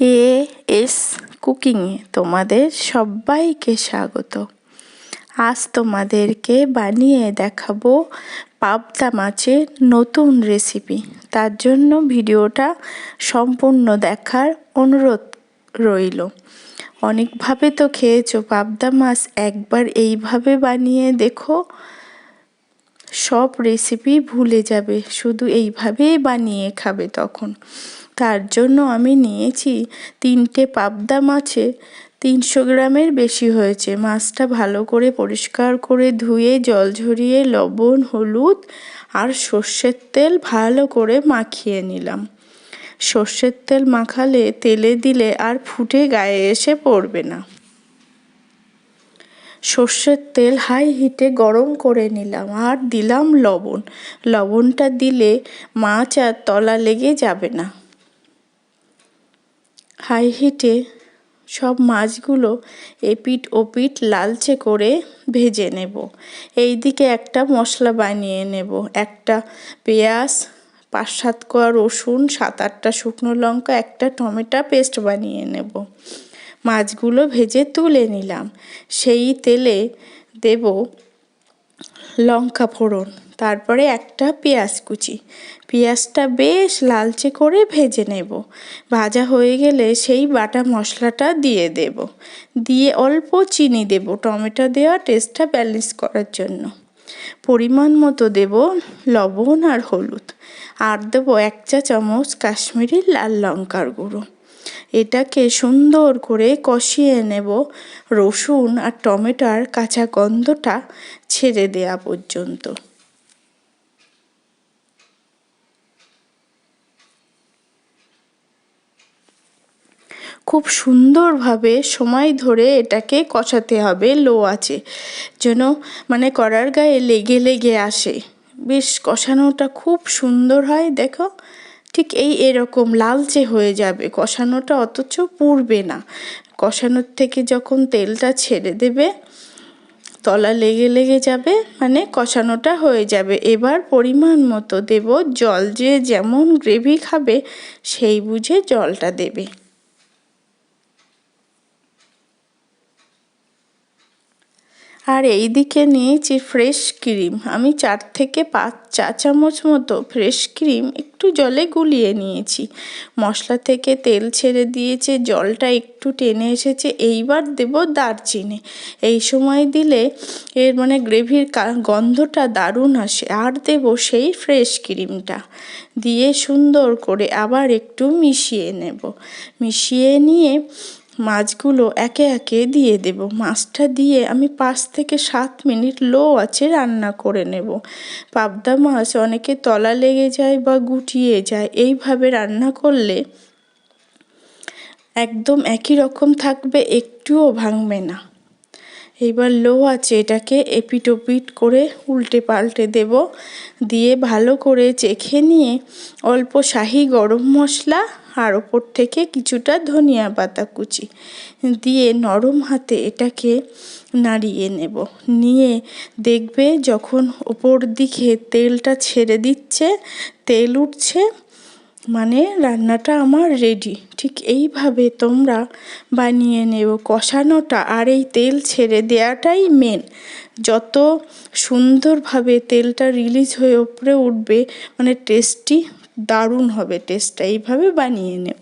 A S কুকিংয়ে তোমাদের সবাইকে স্বাগত। আজ তোমাদেরকে বানিয়ে দেখাবো পাবদা মাছের নতুন রেসিপি। তার জন্য ভিডিওটা সম্পূর্ণ দেখার অনুরোধ রইল। অনেকভাবে তো খেয়েছো, পাবদা মাছ একবার এইভাবে বানিয়ে দেখো, সব রেসিপি ভুলে যাবে, শুধু এইভাবেই বানিয়ে খাবে তখন। তার জন্য আমি নিয়েছি তিনটে পাবদা মাছে। তিনশো গ্রামের বেশি হয়েছে। মাছটা ভালো করে পরিষ্কার করে ধুয়ে, জল ঝরিয়ে, লবণ, হলুদ আর সর্ষের তেল ভালো করে মাখিয়ে নিলাম। সর্ষের তেল মাখালে তেলে দিলে আর ফুটে গায়ে এসে পড়বে না। সর্ষের তেল হাই হিটে গরম করে নিলাম আর দিলাম লবণ। লবণটা দিলে মাছ আর তলা লেগে যাবে না। হাই হিটে সব মাছগুলো এপিট ওপিট লালচে করে ভেজে নেব। এই দিকে একটা মশলা বানিয়ে নেব। একটা পেঁয়াজ পাঁচ সাত কোয়া রসুন সাত আটটা শুকনো লঙ্কা, একটা টমেটো পেস্ট বানিয়ে নেব। মাছগুলো ভেজে তুলে নিলাম। সেই তেলে দেব লঙ্কা ফোড়ন, তারপরে একটা পেঁয়াজ কুচি। পেঁয়াজটা বেশ লালচে করে ভেজে নেব। ভাজা হয়ে গেলে সেই বাটা মশলাটা দিয়ে দেব। দিয়ে অল্প চিনি দেব টমেটো দেওয়া টেস্টটা ব্যালেন্স করার জন্য। পরিমাণ মতো দেব লবণ আর হলুদ। আর দেবো এক চা চামচ কাশ্মীরি লাল লঙ্কার গুঁড়ো। এটাকে সুন্দর করে কষিয়ে নেব। রসুন আর টমেটোর কাঁচা গন্ধটা ছেড়ে দেয়া পর্যন্ত। খুব সুন্দরভাবে সময় ধরে এটাকে কষাতে হবে, লো আছে যেন মানে কড়ার গায়ে লেগে লেগে আসে। বেশ কষানোটা খুব সুন্দর হয়, দেখো। ঠিক এই এরকম লালচে হয়ে যাবে। কষানোটা অথচ পুড়বে না। কষানোর থেকে যখন তেলটা ছেড়ে দেবে, তলা লেগে লেগে যাবে মানে কষানোটা হয়ে যাবে। এবার পরিমাণ মতো দেব জল, যে যেমন গ্রেভি খাবে, সেই বুঝে জলটা দেবে। আর এই দিকে নিয়েছি ফ্রেশ ক্রিম। আমি চার থেকে পাঁচ চা চামচ মতো ফ্রেশ ক্রিম একটু জলে গুলিয়ে নিয়েছি। মশলা থেকে তেল ছেড়ে দিয়েছে, জলটা একটু টেনে এসেছে, এইবার দেব দারচিনি। এই সময় দিলে এর মানে গ্রেভির গন্ধটা দারুণ আসে, আর দেব সেই ফ্রেশ ক্রিমটা। দিয়ে সুন্দর করে আবার একটু মিশিয়ে নেব। মিশিয়ে নিয়ে মাছগুলো একে একে দিয়ে দেব। মাছটা দিয়ে আমি পাঁচ থেকে সাত মিনিট লো আছে রান্না করে নেব। পাবদা মাছ অনেকে তলা লেগে যায় বা গুটিয়ে যায়। এইভাবে রান্না করলে একদম একই রকম থাকবে, একটুও ভাঙবে না। এইবার লো আছে, এটাকে এপিট ওপিট করে উল্টে পাল্টে দেব। দিয়ে ভালো করে চেখে নিয়ে অল্প শাহি গরম মশলা আর ওপর থেকে কিছুটা ধনিয়া পাতা কুচি দিয়ে নরম হাতে এটাকে নাড়িয়ে নেব। নিয়ে দেখবে যখন ওপর দিকে তেলটা ছেড়ে দিচ্ছে, তেল উঠছে মানে রান্নাটা আমার রেডি ঠিক এইভাবে তোমরা বানিয়ে নেব। কষানোটা আর এই তেল ছেড়ে দেওয়াটাই মেন যত সুন্দরভাবে তেলটা রিলিজ হয়ে উপরে উঠবে মানে টেস্টটি দারুণ হবে। টেস্টটা এইভাবে বানিয়ে নেব।